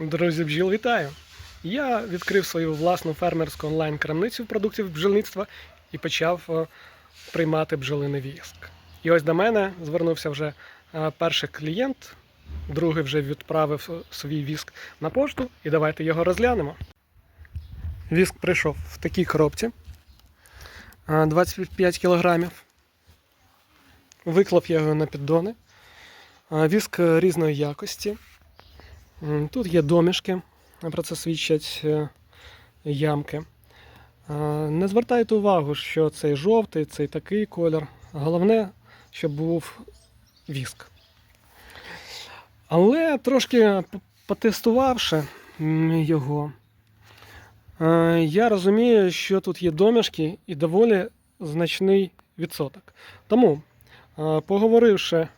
Друзі, бджіл, вітаю! Я відкрив свою власну фермерську онлайн-крамницю продуктів бджільництва і почав е, приймати бджолиний віск. І ось до мене звернувся вже е, перший клієнт, другий вже відправив е, свій віск на пошту, і давайте його розглянемо. Віск прийшов в такій коробці е, 25 кілограмів. Виклав я його на піддони. Е, Віск е, різної якості. Тут є домішки, про це свідчать е, ямки. Не звертайте увагу, що цей жовтий, цей такий колір. Головне, щоб був віск. Але трошки потестувавши його, е, я розумію, що тут є домішки і доволі значний відсоток. Тому, е, поговоривши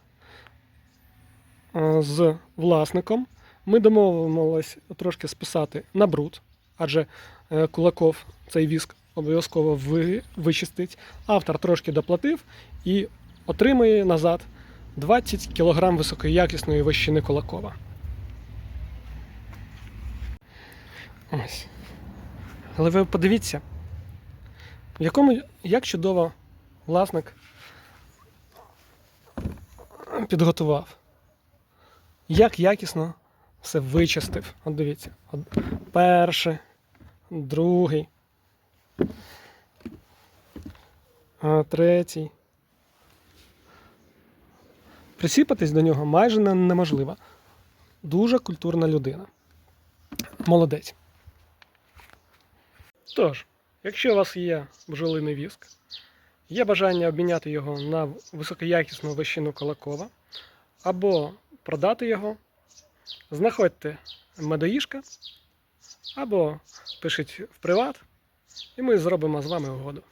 з власником, ми домовимося трошки списати на бруд, адже е, Кулаков цей віск обов'язково вичистить. Автор трошки доплатив і отримує назад 20 кг високоякісної вощини Кулакова. Ось. Але ви подивіться, в якому як чудово власник підготував. Як якісно все вичистив. От дивіться. От перший, другий, третій. Присіпатись до нього майже неможливо. Дуже культурна людина. Молодець. Тож, якщо у вас є бджолиний віск, є бажання обміняти його на високоякісну вищину Колакова, або продати його, знаходьте медоїжка або пишіть в приват, і ми зробимо з вами угоду.